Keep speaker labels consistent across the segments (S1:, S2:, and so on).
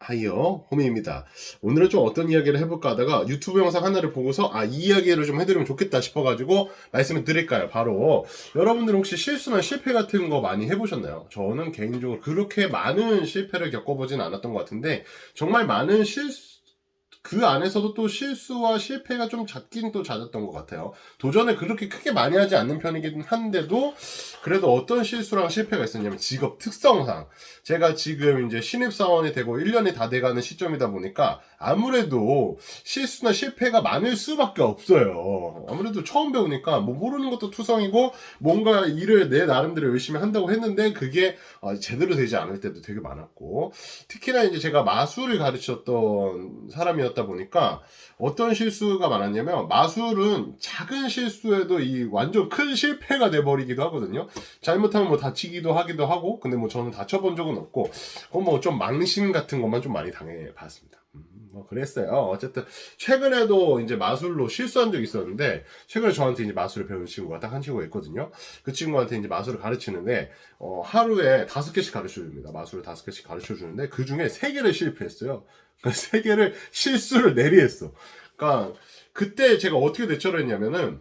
S1: 하이요 호미입니다. 오늘은 좀 어떤 이야기를 해볼까 하다가 유튜브 영상 하나를 보고서 아 이 이야기를 좀 해드리면 좋겠다 싶어가지고 말씀을 드릴까요? 바로 여러분들 혹시 실수나 실패 같은 거 많이 해보셨나요? 저는 개인적으로 그렇게 많은 실패를 겪어보진 않았던 것 같은데 정말 많은 실수 그 안에서도 또 실수와 실패가 좀 잦긴 또 잦았던 것 같아요. 도전을 그렇게 크게 많이 하지 않는 편이긴 한데도 그래도 어떤 실수랑 실패가 있었냐면 직업 특성상 제가 지금 이제 신입사원이 되고 1년이 다 돼가는 시점이다 보니까 아무래도 실수나 실패가 많을 수밖에 없어요. 아무래도 처음 배우니까 뭐 모르는 것도 투성이고 뭔가 일을 내 나름대로 열심히 한다고 했는데 그게 어, 제대로 되지 않을 때도 되게 많았고 특히나 이제 제가 마술을 가르쳤던 사람이었 다 보니까 어떤 실수가 많았냐면 마술은 작은 실수에도 이 완전 큰 실패가 돼버리기도 하거든요. 잘못하면 뭐 다치기도 하기도 하고 근데 뭐 저는 다쳐본 적은 없고 그건 뭐 좀 망신 같은 것만 좀 많이 당해봤습니다. 음, 뭐 그랬어요. 어쨌든 최근에도 이제 마술로 실수한 적이 있었는데 최근에 저한테 이제 마술을 배우는 친구가 딱 한 친구가 있거든요. 그 친구한테 이제 마술을 가르치는데 어, 하루에 다섯 개씩 가르쳐 줍니다. 마술을 다섯 개씩 가르쳐 주는데 그 중에 세 개를 실패했어요. 그세 개를 실수를 내리했어. 그러니까 그때 제가 어떻게 대처를 했냐면은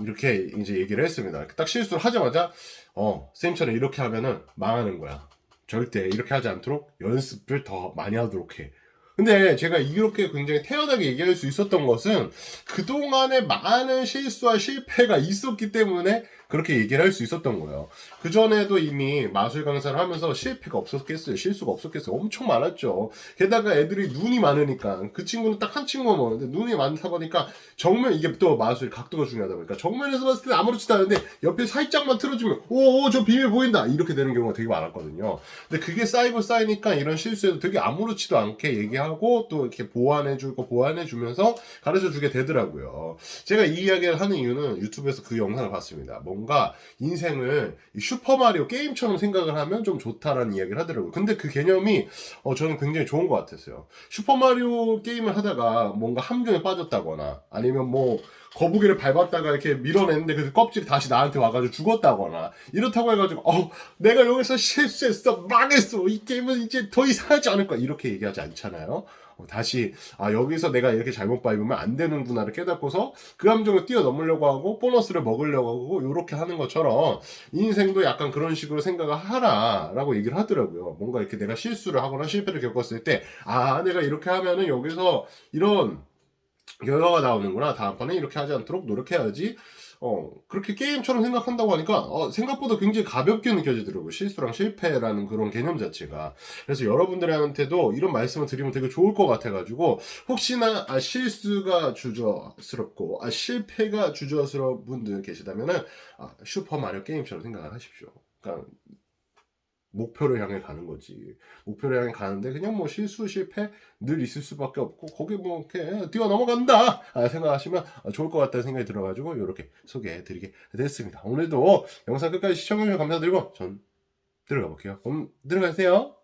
S1: 이렇게 이제 얘기를 했습니다. 딱 실수를 하자마자 어 쌤처럼 이렇게 하면은 망하는 거야. 절대 이렇게 하지 않도록 연습을 더 많이 하도록 해. 근데 제가 이렇게 굉장히 태연하게 얘기할 수 있었던 것은 그동안에 많은 실수와 실패가 있었기 때문에 그렇게 얘기를 할 수 있었던 거예요. 그전에도 이미 마술 강사를 하면서 실패가 없었겠어요? 실수가 없었겠어요? 엄청 많았죠. 게다가 애들이 눈이 많으니까 그 친구는 딱 한 친구만 먹는데 눈이 많다 보니까 정면 이게 또 마술 각도가 중요하다 보니까 정면에서 봤을 때 아무렇지도 않은데 옆에 살짝만 틀어주면 오오 저 비밀 보인다 이렇게 되는 경우가 되게 많았거든요. 근데 그게 쌓이고 쌓이니까 이런 실수에도 되게 아무렇지도 않게 얘기하고 또 이렇게 보완해주고 보완해주면서 가르쳐주게 되더라고요. 제가 이 이야기를 하는 이유는 유튜브에서 그 영상을 봤습니다. 뭔가 인생을 이 슈퍼마리오 게임처럼 생각을 하면 좀 좋다라는 이야기를 하더라고요. 근데 그 개념이 어, 저는 굉장히 좋은 것 같았어요. 슈퍼마리오 게임을 하다가 뭔가 함정에 빠졌다거나 아니면 뭐 거북이를 밟았다가 이렇게 밀어냈는데 그 껍질이 다시 나한테 와가지고 죽었다거나 이렇다고 해가지고 어 내가 여기서 실수했어 망했어 이 게임은 이제 더 이상 하지 않을 거야 이렇게 얘기하지 않잖아요 어, 다시 아 여기서 내가 이렇게 잘못 밟으면 안 되는구나를 깨닫고서 그 함정을 뛰어넘으려고 하고 보너스를 먹으려고 하고 이렇게 하는 것처럼 인생도 약간 그런 식으로 생각을 하라라고 얘기를 하더라고요 뭔가 이렇게 내가 실수를 하거나 실패를 겪었을 때 아 내가 이렇게 하면은 여기서 이런 결과가 나오는구나. 다음번에 이렇게 하지 않도록 노력해야지. 어, 그렇게 게임처럼 생각한다고 하니까, 어, 생각보다 굉장히 가볍게 느껴지더라고요. 실수랑 실패라는 그런 개념 자체가. 그래서 여러분들한테도 이런 말씀을 드리면 되게 좋을 것 같아가지고, 혹시나, 아, 실수가 주저스럽고, 아, 실패가 주저스러운 분들 계시다면은, 아, 슈퍼 마리오 게임처럼 생각을 하십시오. 그러니까, 목표를 향해 가는 거지. 목표를 향해 가는데 그냥 뭐 실수 실패 늘 있을 수밖에 없고 거기 뭐 이렇게 뛰어 넘어간다 아, 생각하시면 좋을 것 같다는 생각이 들어가지고 이렇게 소개해드리게 됐습니다. 오늘도 영상 끝까지 시청해주셔서 감사드리고 전 들어가 볼게요. 그럼 들어가세요.